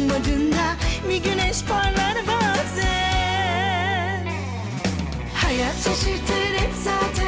ummadığında Bir güneş parlar bazen. Hayat şaşırtır hep zaten